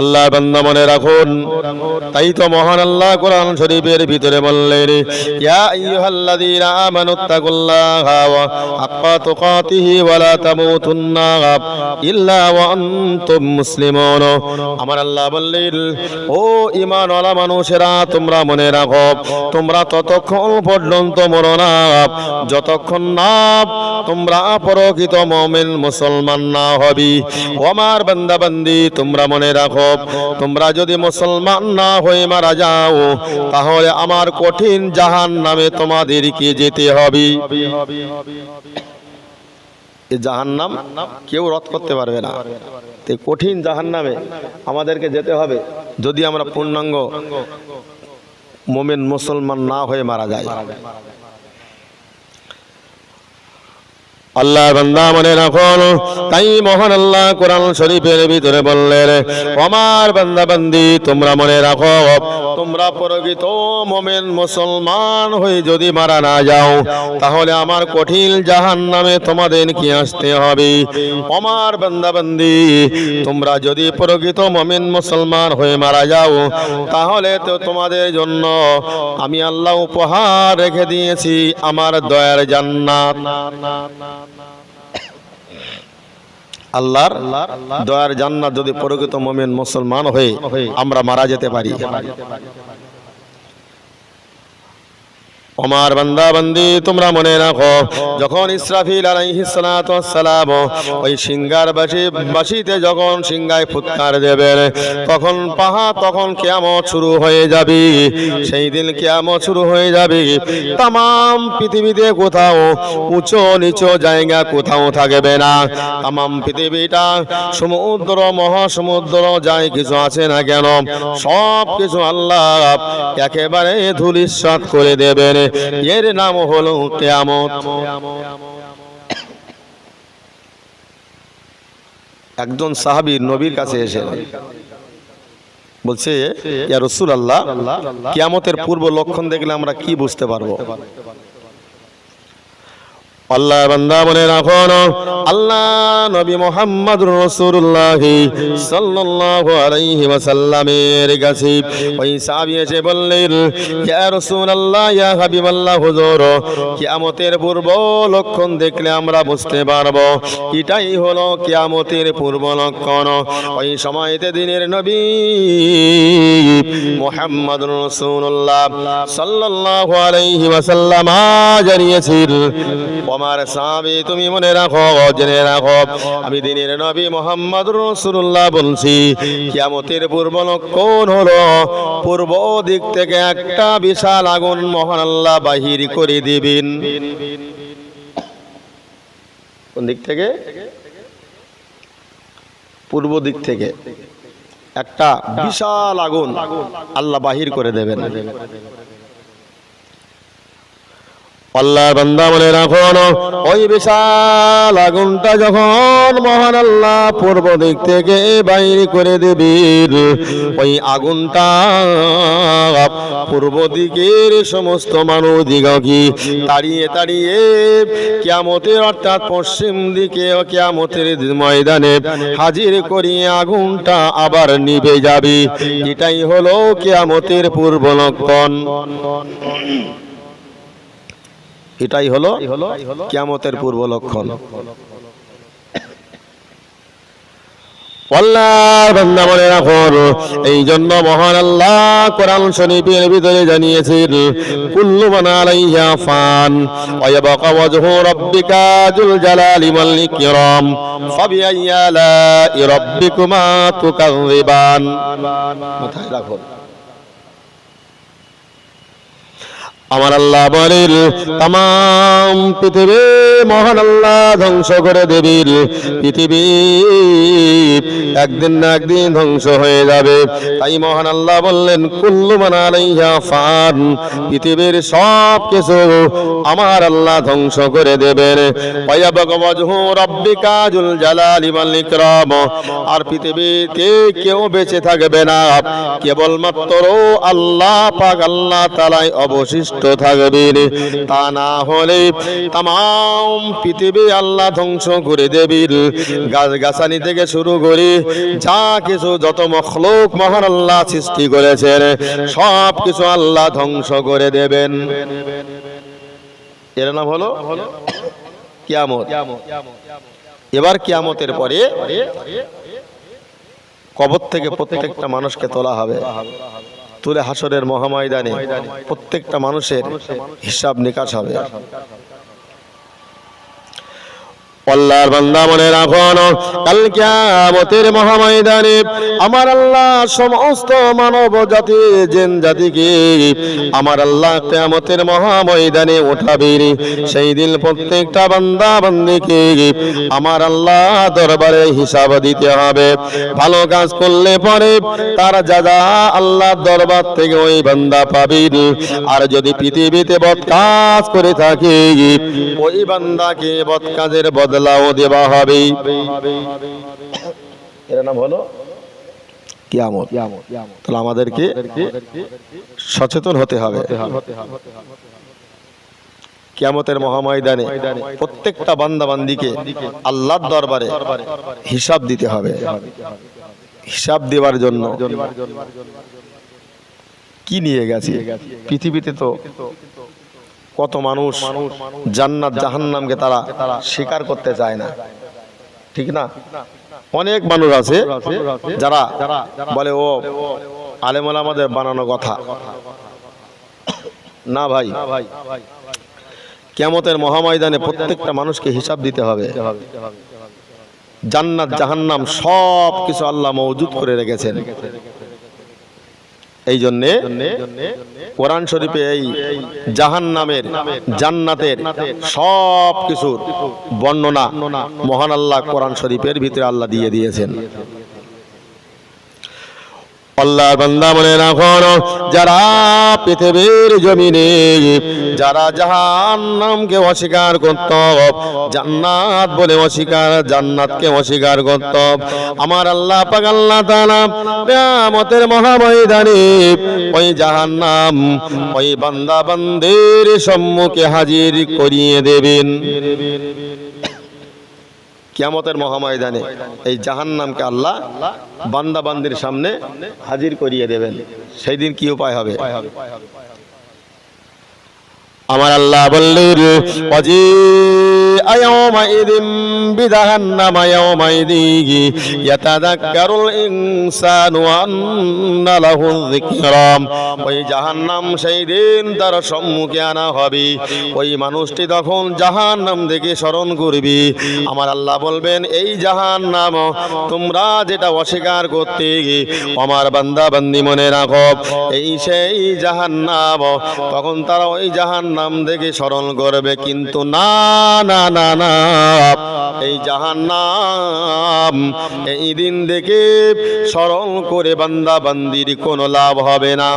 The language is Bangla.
আল্লাহ বান্দা মনে রাখুন। তাই তো মহান আল্লাহ কোরআন শরীফের ভিতরে বললেন, ইয়া আইয়ুহাল্লাযীনা আমানুত্তাকুল্লাহা ওয়া হাক্কা তুকাতিহি ওয়া লা তামুতুন্না ইল্লা ওয়া আনতুম মুসলিমুন। আমার আল্লাহ বললেন, ও ঈমানওয়ালা মানুষেরা, তোমরা মনে রাখো, তোমরা ততক্ষণ পর্যন্ত মরো না। যতক্ষণ না তোমরা পরকিত মুমিন মুসলমান না হবি। ও আমার বান্দা বান্দি তোমরা মনে রাখো তোমরা যদি মুসলমান না হয়ে মারা যাও, তাহলে আমার কঠিন জাহান নামে তোমাদেরকে যেতে হবে। জাহান নাম কেউ রদ করতে পারবে না। তো কঠিন জাহান নামে আমাদেরকে যেতে হবে, যদি আমরা পূর্ণাঙ্গ মোমেন মুসলমান না হয়ে মারা যায় আল্লাহ বান্দা মনে রাখুন। তাই মহান আল্লাহ কোরআন শরীফের ভিতরে বললেন আমার বান্দা বান্দি তোমরা মনে রাখো, তোমরা প্রকৃত মোমেন মুসলমান হয়ে যদি মারা না যাও, তাহলে আমার কঠিন জাহান নামে তোমাদের কি আসতে হবে? আমার বান্দা বান্দি তোমরা যদি প্রকৃত মোমেন মুসলমান হয়ে মারা যাও, তাহলে তো তোমাদের জন্য আমি আল্লাহ উপহার রেখে দিয়েছি, আমার দয়ার জান্নাত। আল্লাহর দয়ার জান্নাত যদি প্রকৃত মোমেন মুসলমান হয়ে আমরা মারা যেতে পারি। ওমার বান্দা বান্দি, তোমরা মনে রাখো, যখন ইসরাফিল আলাইহিস সালাতু ওয়াসসালাম ওই সিংগার বাসি বাসিতে যখন সিংগায় ফুৎকার দেবেন, তখন পাহা তখন কিয়ামত শুরু হয়ে যাবে। সেই দিন কিয়ামত শুরু হয়ে যাবে। তাম পৃথিবীতে কোথাও উঁচু নিচু জায়গা কোথাও থাকবে না। তাম পৃথিবীটা সমুদ্র, মহাসমুদ্র, যাই কিছু আছে না কেন সব কিছু আল্লাহ একেবারে ধুলিস্বাত করে দেবেন। এর নাম হলো কেয়ামত। একজন সাহাবি নবীর কাছে এসে বলছে, ইয়া রসুল আল্লাহ কিয়ামতের পূর্ব লক্ষণ দেখলে আমরা কি বুঝতে পারব? আল্লাহ বান্দা মনে রাখুন আল্লাহ নবী মোহাম্মদ রসুল্লাহ সাল্লাল্লাহু আলাইহি ওয়াসাল্লামের কাছে ওই সাহাবী এসে বললেন, ইয়া রাসূলুল্লাহ, ইয়া হাবিবাল্লাহ, হুজুর, কিয়ামতের পূর্ব লক্ষণ দেখলে আমরা বুঝতে পারব এটাই হলো কিয়ামতের পূর্ব লক্ষণ। ওই সময়তে দিনের নবী মোহাম্মদ রসুল্লাহ সাল্লাল্লাহু আলাইহি ওয়াসাল্লাম জানিয়েছিল আমার সাহাবি তুমি মনে রাখো, জেনে রাখো। আমি দিনের নবী মোহাম্মদ রসুল্লাহ বলছি, কিয়ামতের পূর্ব লক্ষণ হলো, পূর্ব দিক থেকে একটা বিশাল আগুন মহান আল্লাহ বাহির করে দিবেন। কোন দিক থেকে? পূর্ব দিক থেকে একটা বিশাল আগুন আল্লাহ বাহির করে দেবেন। আল্লাহ বান্দা মনে রাখুন ওই বিশাল আগুনটা যখন মহান আল্লাহ পূর্ব দিক থেকে বাইর করে দেবেন ওই আগুনটা পূর্ব দিকের সমস্ত মানুষ দিগকি তাড়িয়ে তাড়িয়ে কিয়ামতের অর্থাৎ পশ্চিম দিকে কিয়ামতের ময়দানে হাজির করিয়ে আগুনটা আবার নিভে যাবে। এটাই হলো কিয়ামতের পূর্ব লক্ষণ। এটাই হলো কিয়ামতের পূর্ব লক্ষণ আল্লাহর বান্দা মনে রাখুন এই জন্য মহান আল্লাহ কোরআন শরীফের ভিতরে জানিয়েছেন কুল্লু মান আলাইহা ফান ওয়া ইয়াবকা ওয়াজহু রাব্বিকা যুল জালালি ওয়াল ইকরাম ফাবিআইয়ি আলাই রাব্বিকুমা তুকাযিবান মাথায় রাখুন আমার আল্লাহ বলেন তাম পৃথিবী মহান আল্লাহ ধ্বংস করে দেবীর পৃথিবী একদিন না একদিন ধ্বংস হয়ে যাবে। তাই মহান আল্লাহ বললেন, কুল্লু মানালাইহা ফান পৃথিবীর সব কিছু আমার আল্লাহ ধ্বংস করে দেবেন। আর পৃথিবীতে কেউ বেঁচে থাকবে না। কেবলমাত্র আল্লাহ পাক আল্লাহ তাআলাই অবশিষ্ট থাকবেন। তা না হলে তাম পৃথিবী আল্লাহ ধ্বংস করে দেবেন। গাছ গাছানি থেকে শুরু করে যা কিছু যত মখলুক মহান আল্লাহ সৃষ্টি করেছেন, সব কিছু আল্লাহ ধ্বংস করে দেবেন। এর নাম হলো কিয়ামত। এবার কিয়ামতের পরে কবর থেকে প্রত্যেকটা মানুষকে তোলা হবে। তুলে হাসরের মহাময়দানে প্রত্যেকটা মানুষের হিসাব নিকাশ হবে। আল্লাহর বান্দা মনে রাখুন কাল কিয়ামতের মহাময়দানে আমার আল্লাহ সমস্ত মানব জাতি, জেন জাতিকে আমার আল্লাহ কিয়ামতের মহাময়দানে উঠাবেন। সেই দিন প্রত্যেকটা বান্দা বান্দিকে আমার আল্লাহ দরবারে হিসাব দিতে হবে। ভালো কাজ করলে পরে তার যা যা আল্লাহর দরবার থেকে ওই বান্দা পাবেন। আর যদি পৃথিবীতে বদ কাজ করে থাকে, ওই বান্দাকে বদ কাজের বদলাও দেওয়া হবে। এর নাম হলো তাহলে আমাদেরকে সচেতন হতে হবে। কিয়ামতের মহাময়দানে প্রত্যেকটা বান্দা বান্দিকে আল্লাহর দরবারে হিসাব দিতে হবে। হিসাব দেওয়ার জন্য কি নিয়ে গেছে? পৃথিবীতে তো কত মানুষ জান্নাত জাহান্নামকে তারা স্বীকার করতে চায় না। ঠিক না? অনেক মানুষ আছে যারা বলে, ও, আলেমল আমাদের বানানো কথা। না ভাই কেমতের মহাময়দানে প্রত্যেকটা মানুষকে হিসাব দিতে হবে। জান্নাত জাহান্নাম সব কিছু আল্লাহ মজুদ করে রেখেছেন। এই জন্যে কোরআন শরীফে এই জাহান নামের জান্নাতের সব কিছুর বর্ণনা মহান আল্লাহ কোরআন শরীফের ভিতরে আল্লাহ দিয়ে দিয়েছেন। আল্লাহর বান্দা মনে রাখুন যারা পৃথিবীর জমিনে, যারা জাহান্নামকে অস্বীকার করত, জান্নাত বলে অস্বীকার, জান্নাতকে অস্বীকার করত। আমার আল্লাহ পাক আল্লাহ তাআলা কিয়ামতের মহাময়দানে ওই জাহান্নাম, ওই বান্দা বান্দের সম্মুখে হাজির করিয়ে দেবেন। কিয়ামতের মহাময়দানে এই জাহান্নামকে আল্লাহ বান্দাবান্দির সামনে হাজির করিয়ে দেবেন। সেই দিন কি উপায় হবে? আমার আল্লাহ বললেন, অজি, আয়াউমাইদিন বিজাহান্নামা ইয়াউমাইদি ইয়াতাযাক্কারুল ইনসানু আন্না লাহু যিকরাম ওই জাহান্নাম সেই দিন তার সম্মুখে আনা হবে। ওই মানুষটি তখন জাহান্নাম দেখে স্মরণ করবি। আমার আল্লাহ বলবেন, এই জাহান্নাম তোমরা যেটা অস্বীকার করতে আমার বান্দি মনে রাখো, এই সেই জাহান্নাম তখন তারা ওই জাহান্নাম দেখে স্মরণ করবে, কিন্তু না না না না, এই জাহান নাম এই দিন দেখে স্মরণ করে বান্দা বান্দির কোনো লাভ হবে না।